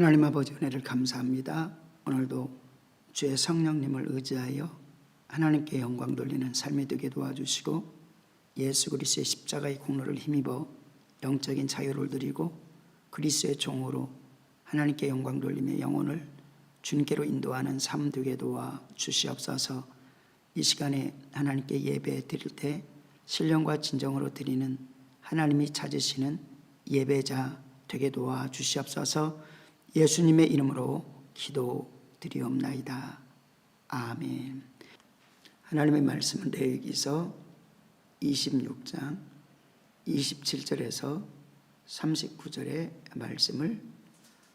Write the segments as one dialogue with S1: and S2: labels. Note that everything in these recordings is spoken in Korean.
S1: 하나님 아버지 은혜를 감사합니다. 오늘도 주의 성령님을 의지하여 하나님께 영광 돌리는 삶이 되게 도와주시고 예수 그리스도의 십자가의 공로를 힘입어 영적인 자유를 드리고 그리스도의 종으로 하나님께 영광 돌리며 영혼을 주님께로 인도하는 삶 되게 도와 주시옵소서. 이 시간에 하나님께 예배 드릴 때 신령과 진정으로 드리는 하나님이 찾으시는 예배자 되게 도와 주시옵소서. 예수님의 이름으로 기도드리옵나이다. 아멘. 하나님의 말씀은 레위기서 26장 27절에서 39절의 말씀을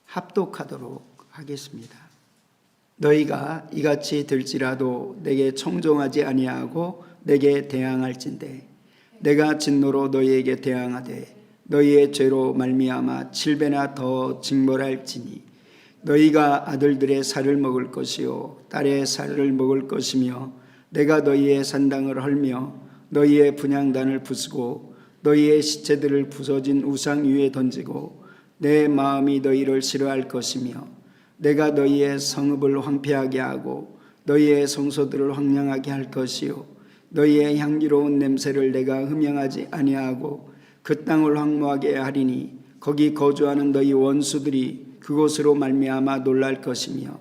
S1: 합독하도록 하겠습니다. 너희가 이같이 들지라도 내게 청종하지 아니하고 내게 대항할진대 내가 진노로 너희에게 대항하되 너희의 죄로 말미암아 칠배나 더 징벌할지니 너희가 아들들의 살을 먹을 것이요 딸의 살을 먹을 것이며 내가 너희의 산당을 헐며 너희의 분양단을 부수고 너희의 시체들을 부서진 우상 위에 던지고 내 마음이 너희를 싫어할 것이며 내가 너희의 성읍을 황폐하게 하고 너희의 성소들을 황량하게 할 것이요 너희의 향기로운 냄새를 내가 흠양하지 아니하고 그 땅을 황무하게 하리니 거기 거주하는 너희 원수들이 그곳으로 말미암아 놀랄 것이며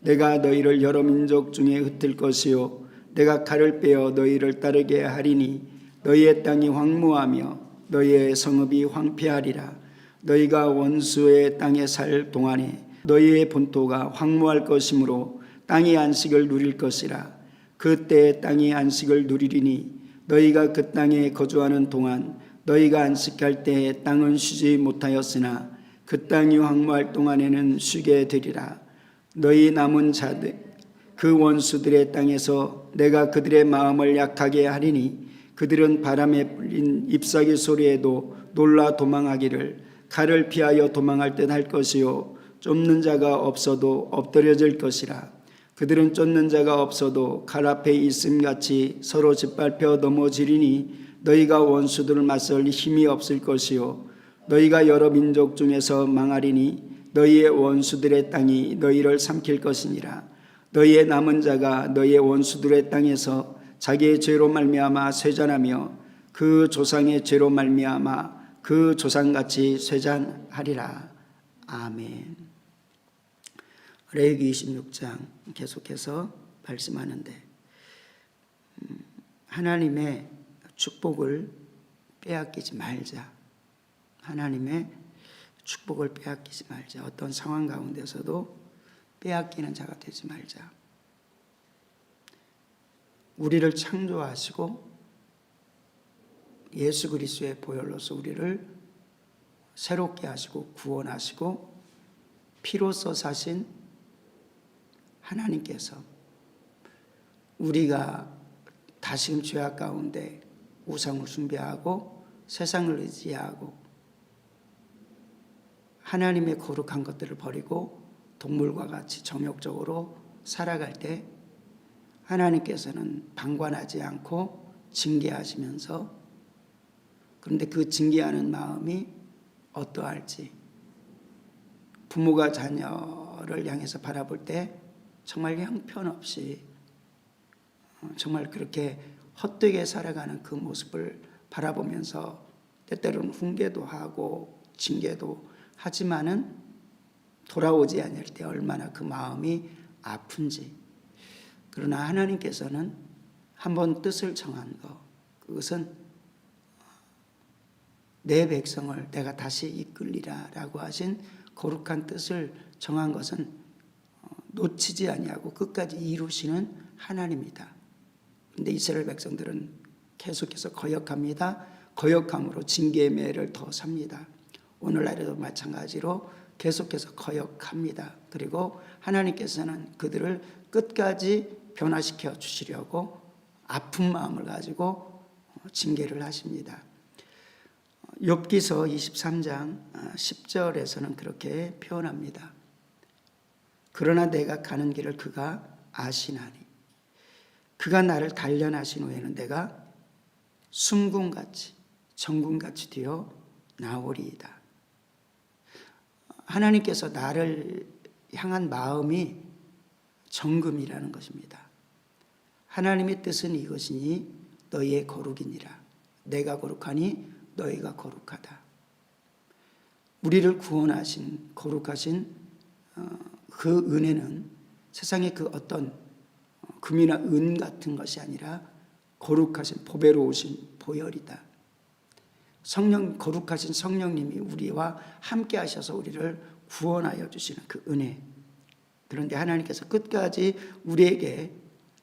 S1: 내가 너희를 여러 민족 중에 흩을 것이요 내가 칼을 빼어 너희를 따르게 하리니 너희의 땅이 황무하며 너희의 성읍이 황폐하리라. 너희가 원수의 땅에 살 동안에 너희의 본토가 황무할 것이므로 땅이 안식을 누릴 것이라. 그때 땅이 안식을 누리리니 너희가 그 땅에 거주하는 동안 너희가 안식할 때에 땅은 쉬지 못하였으나 그 땅이 황무할 동안에는 쉬게 되리라. 너희 남은 자들 그 원수들의 땅에서 내가 그들의 마음을 약하게 하리니 그들은 바람에 불린 잎사귀 소리에도 놀라 도망하기를 칼을 피하여 도망할 듯 할 것이요. 쫓는 자가 없어도 엎드려질 것이라. 그들은 쫓는 자가 없어도 칼 앞에 있음 같이 서로 짓밟혀 넘어지리니 너희가 원수들을 맞설 힘이 없을 것이요. 너희가 여러 민족 중에서 망하리니 너희의 원수들의 땅이 너희를 삼킬 것이니라. 너희의 남은 자가 너희의 원수들의 땅에서 자기의 죄로 말미암아 쇠잔하며 그 조상의 죄로 말미암아 그 조상같이 쇠잔하리라. 아멘. 레위기 26장 계속해서 말씀하는데 음, 하나님의 축복을 빼앗기지 말자. 하나님의 축복을 빼앗기지 말자. 어떤 상황 가운데서도 빼앗기는 자가 되지 말자. 우리를 창조하시고 예수 그리스도의 보혈로서 우리를 새롭게 하시고 구원하시고 피로써 사신 하나님께서 우리가 다시금 죄악 가운데 우상을 숭배하고 세상을 의지하고 하나님의 거룩한 것들을 버리고 동물과 같이 정욕적으로 살아갈 때 하나님께서는 방관하지 않고 징계하시면서 그런데 그 징계하는 마음이 어떠할지 부모가 자녀를 향해서 바라볼 때 정말 형편없이 어, 정말 그렇게 헛되게 살아가는 그 모습을 바라보면서 때때로는 훈계도 하고 징계도 하지만은 돌아오지 않을 때 얼마나 그 마음이 아픈지. 그러나 하나님께서는 한번 뜻을 정한 거, 그것은 내 백성을 내가 다시 이끌리라 라고 하신 거룩한 뜻을 정한 것은 어, 놓치지 아니하고 끝까지 이루시는 하나님이다. 근데 이스라엘 백성들은 계속해서 거역합니다. 거역함으로 징계의 매를 더 삽니다. 오늘날에도 마찬가지로 계속해서 거역합니다. 그리고 하나님께서는 그들을 끝까지 변화시켜 주시려고 아픈 마음을 가지고 징계를 하십니다. 욥기서 23장 10절에서는 그렇게 표현합니다. 그러나 내가 가는 길을 그가 아시나니 그가 나를 단련하신 후에는 내가 순금같이 정금같이 되어 나오리이다. 하나님께서 나를 향한 마음이 정금이라는 것입니다. 하나님의 뜻은 이것이니 너희의 거룩이니라. 내가 거룩하니 너희가 거룩하다. 우리를 구원하신 거룩하신 어, 그 은혜는 세상의 그 어떤 어, 금이나 은 같은 것이 아니라 거룩하신 보배로우신 보혈이다. 성령 거룩하신 성령님이 우리와 함께 하셔서 우리를 구원하여 주시는 그 은혜. 그런데 하나님께서 끝까지 우리에게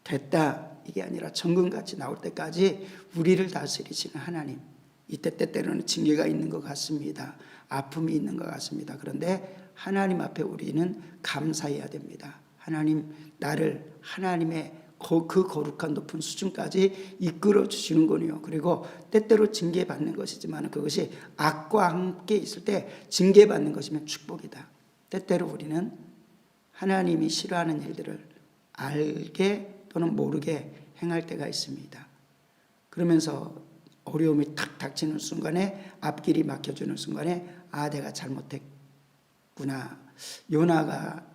S1: 됐다 이게 아니라 정금같이 나올 때까지 우리를 다스리시는 하나님. 이때 때때로는 징계가 있는 것 같습니다. 아픔이 있는 것 같습니다. 그런데 하나님 앞에 우리는 감사해야 됩니다. 하나님 나를 하나님의 거- 그 거룩한 높은 수준까지 이끌어 주시는군요. 그리고 때때로 징계받는 것이지만 그것이 악과 함께 있을 때 징계받는 것이면 축복이다. 때때로 우리는 하나님이 싫어하는 일들을 알게 또는 모르게 행할 때가 있습니다. 그러면서 어려움이 탁 닥치는 순간에 앞길이 막혀주는 순간에 아 내가 잘못했구나. 요나가 어,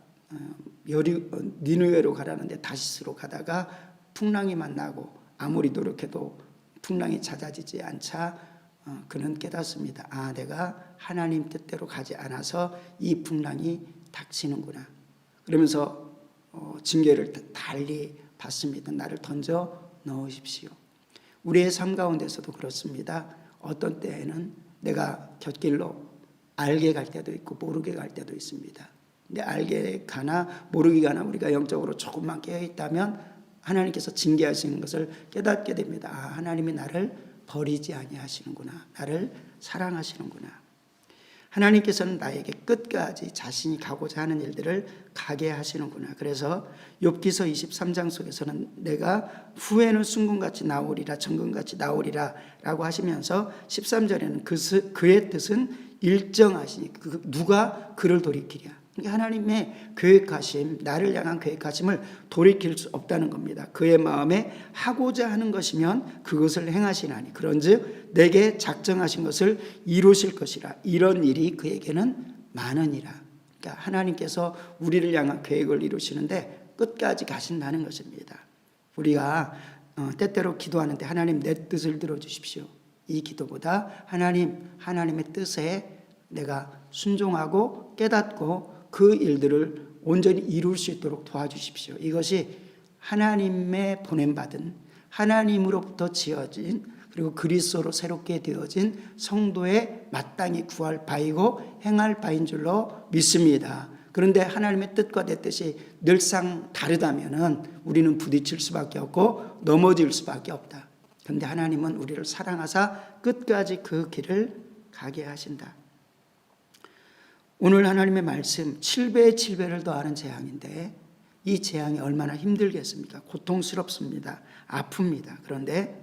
S1: 여리 어, 니누웨로 가라는데 다시스로 가다가 풍랑이 만나고 아무리 노력해도 풍랑이 잦아지지 않자 어, 그는 깨닫습니다. 아 내가 하나님 뜻대로 가지 않아서 이 풍랑이 닥치는구나. 그러면서 어, 징계를 달리 받습니다. 나를 던져 넣으십시오. 우리의 삶 가운데서도 그렇습니다. 어떤 때에는 내가 곁길로 알게 갈 때도 있고 모르게 갈 때도 있습니다. 근데 알게 가나 모르게 가나 우리가 영적으로 조금만 깨어 있다면 하나님께서 징계하시는 것을 깨닫게 됩니다. 아, 하나님이 나를 버리지 아니하시는구나. 나를 사랑하시는구나. 하나님께서는 나에게 끝까지 자신이 가고자 하는 일들을 가게 하시는구나. 그래서 욥기서 23장 속에서는 내가 후에는 순금같이 나오리라 정금같이 나오리라라고 하시면서 13절에는 그 스- 그의 뜻은 일정하시니 그 누가 그를 돌이키랴. 하나님의 계획하심, 나를 향한 계획하심을 돌이킬 수 없다는 겁니다. 그의 마음에 하고자 하는 것이면 그것을 행하시나니 그런즉 내게 작정하신 것을 이루실 것이라. 이런 일이 그에게는 많으니라. 그러니까 하나님께서 우리를 향한 계획을 이루시는데 끝까지 가신다는 것입니다. 우리가 어, 때때로 기도하는데 하나님 내 뜻을 들어주십시오. 이 기도보다 하나님 하나님의 뜻에 내가 순종하고 깨닫고 그 일들을 온전히 이룰 수 있도록 도와주십시오. 이것이 하나님의 보냄받은 하나님으로부터 지어진 그리고 그리스도로 새롭게 되어진 성도의 마땅히 구할 바이고 행할 바인 줄로 믿습니다. 그런데 하나님의 뜻과 내 뜻이 늘상 다르다면은 우리는 부딪힐 수밖에 없고 넘어질 수밖에 없다. 그런데 하나님은 우리를 사랑하사 끝까지 그 길을 가게 하신다. 오늘 하나님의 말씀 7배의 7배를 더하는 재앙인데 이 재앙이 얼마나 힘들겠습니까? 고통스럽습니다. 아픕니다. 그런데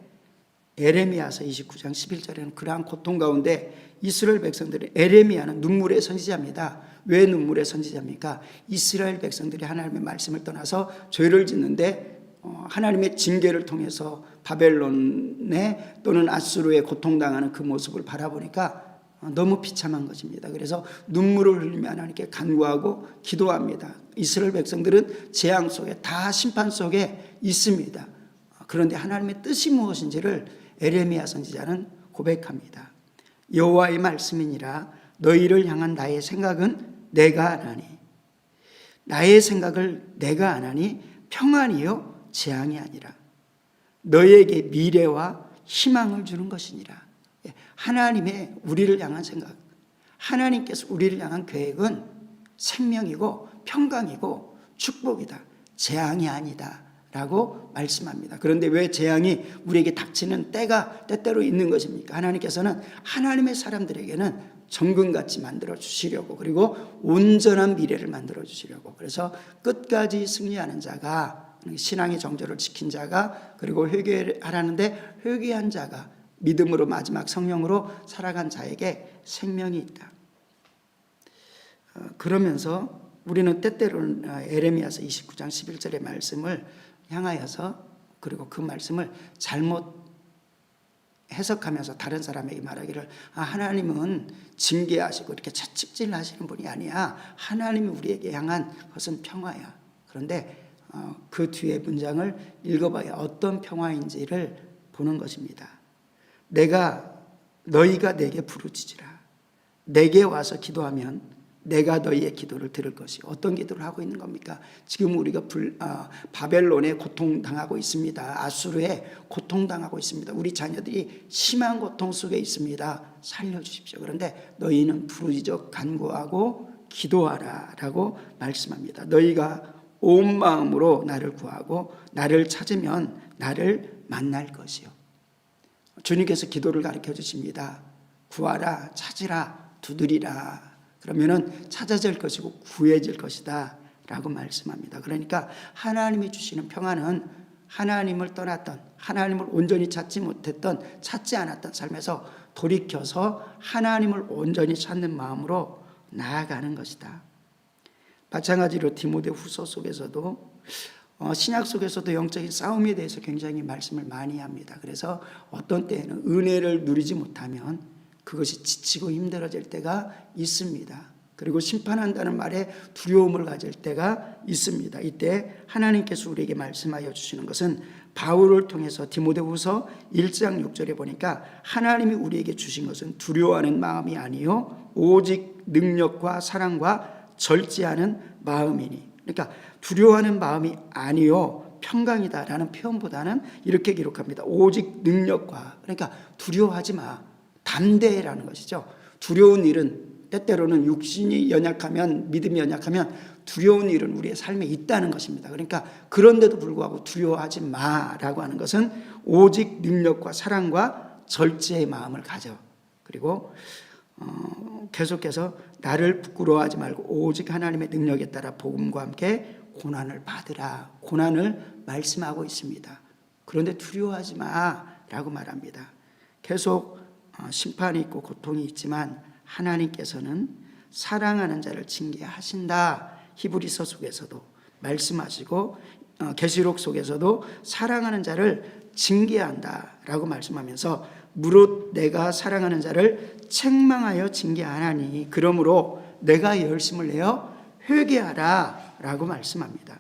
S1: 에레미야서 29장 11절에는 그러한 고통 가운데 이스라엘 백성들이 에레미야는 눈물의 선지자입니다. 왜 눈물의 선지자입니까? 이스라엘 백성들이 하나님의 말씀을 떠나서 죄를 짓는데 어, 하나님의 징계를 통해서 바벨론의 또는 아수르의 고통당하는 그 모습을 바라보니까 어, 너무 비참한 것입니다. 그래서 눈물을 흘리며 하나님께 간구하고 기도합니다. 이스라엘 백성들은 재앙 속에 다 심판 속에 있습니다. 그런데 하나님의 뜻이 무엇인지를 에레미야 선지자는 고백합니다. 여호와의 말씀이니라 너희를 향한 나의 생각은 내가 아나니 나의 생각을 내가 아나니 평안이요 재앙이 아니라 너희에게 미래와 희망을 주는 것이니라. 예, 하나님의 우리를 향한 생각, 하나님께서 우리를 향한 계획은 생명이고 평강이고 축복이다. 재앙이 아니다. 라고 말씀합니다. 그런데 왜 재앙이 우리에게 닥치는 때가 때때로 있는 것입니까? 하나님께서는 하나님의 사람들에게는 정금같이 만들어 주시려고 그리고 온전한 미래를 만들어 주시려고 그래서 끝까지 승리하는 자가 신앙의 정절을 지킨 자가 그리고 회개하라는데 회개한 자가 믿음으로 마지막 성령으로 살아간 자에게 생명이 있다. 어, 그러면서 우리는 때때로는 어, 에레미야서 29장 11절의 말씀을 향하여서 그리고 그 말씀을 잘못 해석하면서 다른 사람에게 말하기를 아, 하나님은 징계하시고 이렇게 채찍질 하시는 분이 아니야. 하나님이 우리에게 향한 것은 평화야. 그런데 어, 그 뒤에 문장을 읽어봐야 어떤 평화인지를 보는 것입니다. 내가 너희가 내게 부르짖으라. 내게 와서 기도하면 내가 너희의 기도를 들을 것이 어떤 기도를 하고 있는 겁니까? 지금 우리가 불, 아, 바벨론에 고통당하고 있습니다. 아수르에 고통당하고 있습니다. 우리 자녀들이 심한 고통 속에 있습니다. 살려주십시오. 그런데 너희는 부르짖어 간구하고 기도하라라고 말씀합니다. 너희가 온 마음으로 나를 구하고 나를 찾으면 나를 만날 것이요. 주님께서 기도를 가르쳐 주십니다. 구하라, 찾으라, 두드리라. 그러면은 찾아질 것이고 구해질 것이다. 라고 말씀합니다. 그러니까 하나님이 주시는 평안은 하나님을 떠났던, 하나님을 온전히 찾지 못했던, 찾지 않았던 삶에서 돌이켜서 하나님을 온전히 찾는 마음으로 나아가는 것이다. 마찬가지로 디모데 후서 속에서도 어, 신약 속에서도 영적인 싸움에 대해서 굉장히 말씀을 많이 합니다. 그래서 어떤 때에는 은혜를 누리지 못하면 그것이 지치고 힘들어질 때가 있습니다. 그리고 심판한다는 말에 두려움을 가질 때가 있습니다. 이때 하나님께서 우리에게 말씀하여 주시는 것은 바울을 통해서 디모데후서 1장 6절에 보니까 하나님이 우리에게 주신 것은 두려워하는 마음이 아니요 오직 능력과 사랑과 절제하는 마음이니. 그러니까 두려워하는 마음이 아니요 평강이다라는 표현보다는 이렇게 기록합니다. 오직 능력과 그러니까 두려워하지 마. 담대라는 것이죠. 두려운 일은 때때로는 육신이 연약하면 믿음이 연약하면 두려운 일은 우리의 삶에 있다는 것입니다. 그러니까 그런데도 불구하고 두려워하지 마라고 하는 것은 오직 능력과 사랑과 절제의 마음을 가져. 그리고 어, 계속해서 나를 부끄러워하지 말고 오직 하나님의 능력에 따라 복음과 함께 고난을 받으라. 고난을 말씀하고 있습니다. 그런데 두려워하지 마 라고 말합니다. 계속 어, 심판이 있고 고통이 있지만 하나님께서는 사랑하는 자를 징계하신다. 히브리서 속에서도 말씀하시고 어, 계시록 속에서도 사랑하는 자를 징계한다라고 말씀하면서 무릇 내가 사랑하는 자를 책망하여 징계하나니 그러므로 내가 열심을 내어 회개하라 라고 말씀합니다.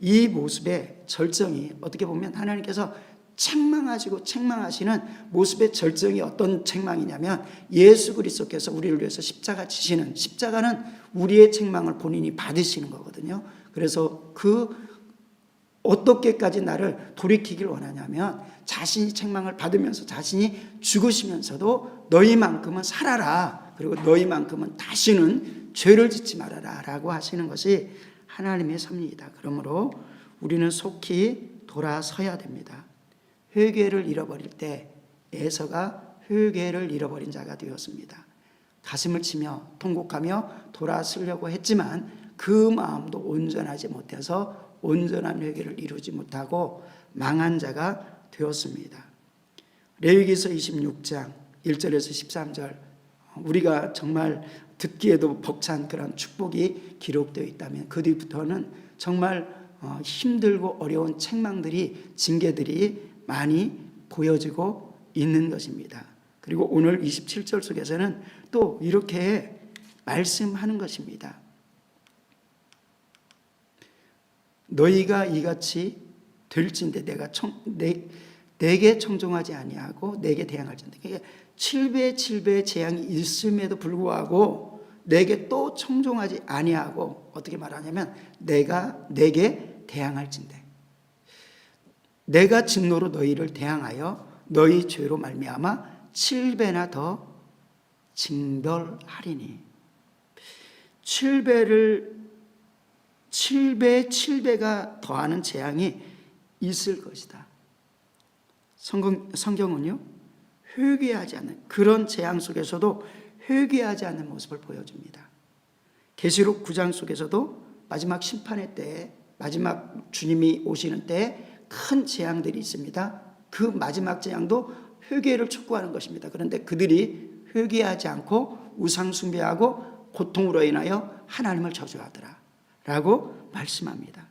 S1: 이 모습의 절정이 어떻게 보면 하나님께서 책망하시고 책망하시는 모습의 절정이 어떤 책망이냐면 예수 그리스도께서 우리를 위해서 십자가 지시는 십자가는 우리의 책망을 본인이 받으시는 거거든요. 그래서 그 어떻게까지 나를 돌이키길 원하냐면 자신이 책망을 받으면서 자신이 죽으시면서도 너희만큼은 살아라. 그리고 너희만큼은 다시는 죄를 짓지 말아라 라고 하시는 것이 하나님의 섭리이다. 그러므로 우리는 속히 돌아서야 됩니다. 회개를 잃어버릴 때 에서가 회개를 잃어버린 자가 되었습니다. 가슴을 치며 통곡하며 돌아서려고 했지만 그 마음도 온전하지 못해서 온전한 회개를 이루지 못하고 망한 자가 되었습니다. 레위기서 26장 1절에서 13절 우리가 정말 듣기에도 벅찬 그런 축복이 기록되어 있다면 그 뒤부터는 정말 어, 힘들고 어려운 책망들이 징계들이 많이 보여지고 있는 것입니다. 그리고 오늘 27절 속에서는 또 이렇게 말씀하는 것입니다. 너희가 이같이 될진데 내가 청, 내, 내게 청종하지 아니하고 내게 대항할진데 그러니까 7배 7배 재앙이 있음에도 불구하고 내게 또 청종하지 아니하고 어떻게 말하냐면 내가 내게 대항할진데 내가 진노로 너희를 대항하여 너희 죄로 말미암아 7배나 더 징벌하리니 7배를 7배 7배가 더하는 재앙이 있을 것이다. 성경, 성경은요 회개하지 않는 그런 재앙 속에서도 회개하지 않는 모습을 보여줍니다. 계시록 9장 속에서도 마지막 심판의 때 마지막 주님이 오시는 때큰 재앙들이 있습니다. 그 마지막 재앙도 회개를 촉구하는 것입니다. 그런데 그들이 회개하지 않고 우상 숭배하고 고통으로 인하여 하나님을 저주하더라. 라고 말씀합니다.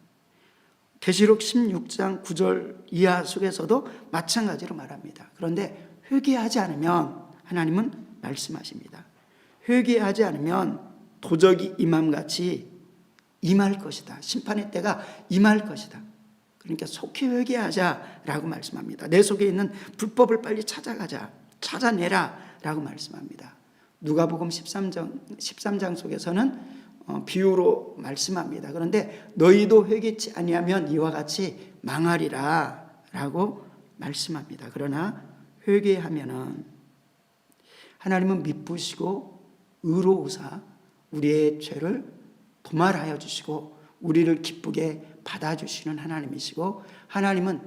S1: 계시록 16장 9절 이하 속에서도 마찬가지로 말합니다. 그런데 회개하지 않으면 하나님은 말씀하십니다. 회개하지 않으면 도적이 임함같이 임할 것이다. 심판의 때가 임할 것이다. 그러니까 속히 회개하자라고 말씀합니다. 내 속에 있는 불법을 빨리 찾아가자. 찾아내라라고 말씀합니다. 누가복음 13장 13장 속에서는 어, 비유로 말씀합니다. 그런데 너희도 회개치 아니하면 이와 같이 망하리라라고 말씀합니다. 그러나 회개하면은 하나님은 미쁘시고 의로우사 우리의 죄를 도말하여 주시고 우리를 기쁘게 받아주시는 하나님이시고 하나님은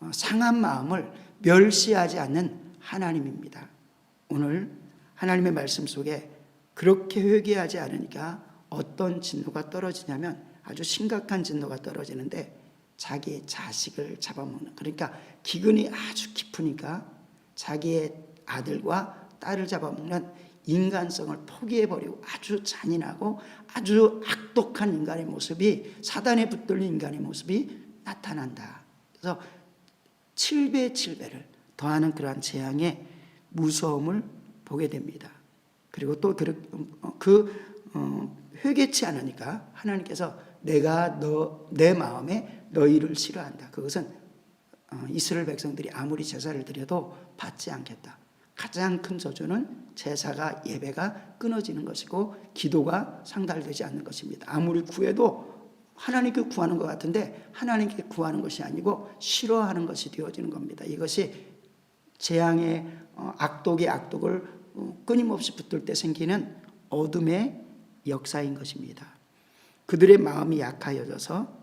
S1: 어, 상한 마음을 멸시하지 않는 하나님입니다. 오늘 하나님의 말씀 속에 그렇게 회개하지 않으니까 어떤 진노가 떨어지냐면 아주 심각한 진노가 떨어지는데 자기의 자식을 잡아먹는 그러니까 기근이 아주 깊으니까 자기의 아들과 딸을 잡아먹는 인간성을 포기해버리고 아주 잔인하고 아주 악독한 인간의 모습이 사단에 붙들린 인간의 모습이 나타난다. 그래서 7배 7배를 더하는 그러한 재앙의 무서움을 보게 됩니다. 그리고 또그 어, 회개치 않으니까 하나님께서 내가 너 내 마음에 너희를 싫어한다. 그것은 어, 이스라엘 백성들이 아무리 제사를 드려도 받지 않겠다. 가장 큰 저주는 제사가 예배가 끊어지는 것이고 기도가 상달되지 않는 것입니다. 아무리 구해도 하나님께 구하는 것 같은데 하나님께 구하는 것이 아니고 싫어하는 것이 되어지는 겁니다. 이것이 재앙의 어, 악독의 악독을 어, 끊임없이 붙들 때 생기는 어둠의 역사인 것입니다. 그들의 마음이 약하여져서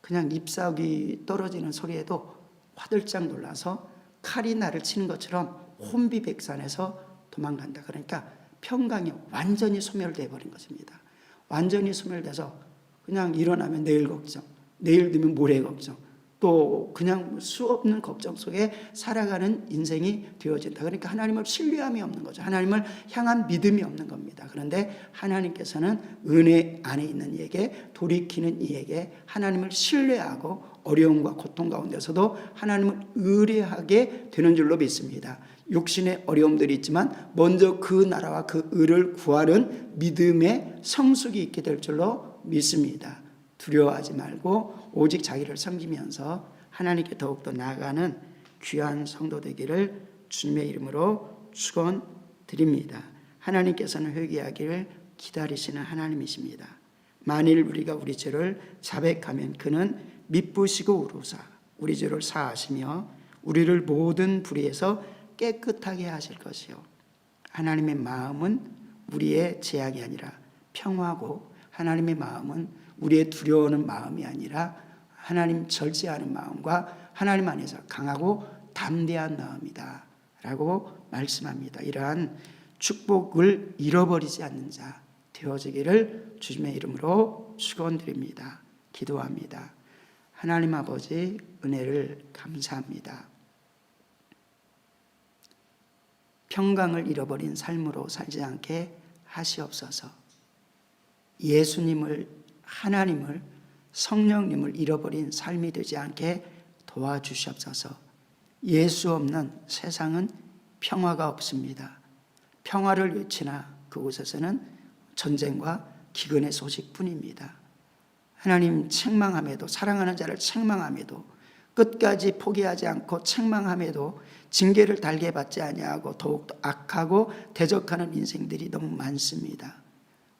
S1: 그냥 잎사귀 떨어지는 소리에도 화들짝 놀라서 칼이 나를 치는 것처럼 혼비백산에서 도망간다. 그러니까 평강이 완전히 소멸돼 버린 것입니다. 완전히 소멸돼서 그냥 일어나면 내일 걱정, 내일 되면 모레 걱정, 또 그냥 수 없는 걱정 속에 살아가는 인생이 되어진다. 그러니까 하나님을 신뢰함이 없는 거죠. 하나님을 향한 믿음이 없는 겁니다. 그런데 하나님께서는 은혜 안에 있는 이에게 돌이키는 이에게 하나님을 신뢰하고 어려움과 고통 가운데서도 하나님을 의뢰하게 되는 줄로 믿습니다. 육신의 어려움들이 있지만 먼저 그 나라와 그 의를 구하는 믿음의 성숙이 있게 될 줄로 믿습니다. 두려워하지 말고 오직 자기를 섬기면서 하나님께 더욱더 나아가는 귀한 성도 되기를 주님의 이름으로 축원드립니다. 하나님께서는 회개하기를 기다리시는 하나님이십니다. 만일 우리가 우리 죄를 자백하면 그는 미쁘시고 우로사 우리 죄를 사하시며 우리를 모든 불의에서 깨끗하게 하실 것이요 하나님의 마음은 우리의 제약이 아니라 평화고 하나님의 마음은 우리의 두려워하는 마음이 아니라 하나님 절제하는 마음과 하나님 안에서 강하고 담대한 마음이다. 라고 말씀합니다. 이러한 축복을 잃어버리지 않는 자 되어지기를 주님의 이름으로 축원드립니다. 기도합니다. 하나님 아버지 은혜를 감사합니다. 평강을 잃어버린 삶으로 살지 않게 하시옵소서. 예수님을 하나님을 성령님을 잃어버린 삶이 되지 않게 도와주시옵소서. 예수 없는 세상은 평화가 없습니다. 평화를 외치나 그곳에서는 전쟁과 기근의 소식뿐입니다. 하나님 책망함에도 사랑하는 자를 책망함에도 끝까지 포기하지 않고 책망함에도 징계를 달게 받지 아니하고 더욱더 악하고 대적하는 인생들이 너무 많습니다.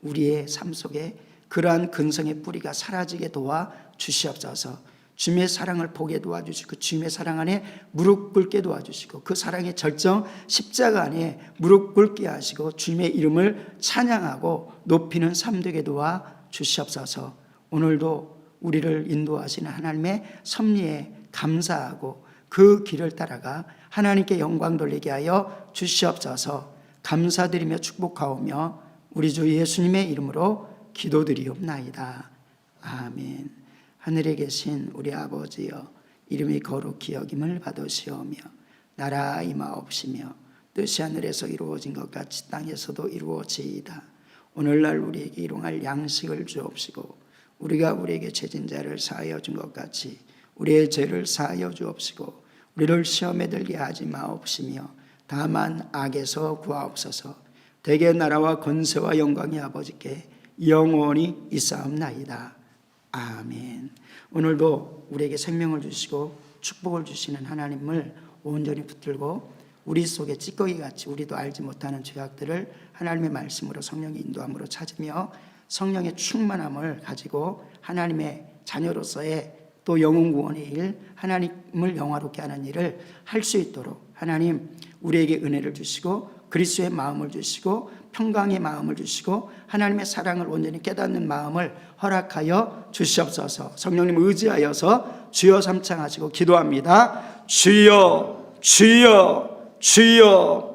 S1: 우리의 삶 속에 그러한 근성의 뿌리가 사라지게 도와 주시옵소서. 주님의 사랑을 보게 도와주시고 주님의 사랑 안에 무릎 꿇게 도와주시고 그 사랑의 절정 십자가 안에 무릎 꿇게 하시고 주님의 이름을 찬양하고 높이는 삶 되게 도와 주시옵소서. 오늘도 우리를 인도하시는 하나님의 섭리에 감사하고 그 길을 따라가 하나님께 영광 돌리게 하여 주시옵소서 감사드리며 축복하오며 우리 주 예수님의 이름으로 기도드리옵나이다. 아멘. 하늘에 계신 우리 아버지여 이름이 거룩히 여김을 받으시오며 나라 임하옵시며 뜻이 하늘에서 이루어진 것 같이 땅에서도 이루어지이다. 오늘날 우리에게 일용할 양식을 주옵시고 우리가 우리에게 죄진 자를 사하여 준 것 같이 우리의 죄를 사하여 주옵시고 우리를 시험에 들게 하지 마옵시며 다만 악에서 구하옵소서. 대개 나라와 건세와 영광이 아버지께 영원히 있사옵나이다. 아멘. 오늘도 우리에게 생명을 주시고 축복을 주시는 하나님을 온전히 붙들고 우리 속에 찌꺼기 같이 우리도 알지 못하는 죄악들을 하나님의 말씀으로 성령의 인도함으로 찾으며 성령의 충만함을 가지고 하나님의 자녀로서의 또 영혼 구원의 일, 하나님을 영화롭게 하는 일을 할 수 있도록 하나님 우리에게 은혜를 주시고 그리스도의 마음을 주시고 평강의 마음을 주시고 하나님의 사랑을 온전히 깨닫는 마음을 허락하여 주시옵소서. 성령님 의지하여서 주여 삼창하시고 기도합니다. 주여 주여 주여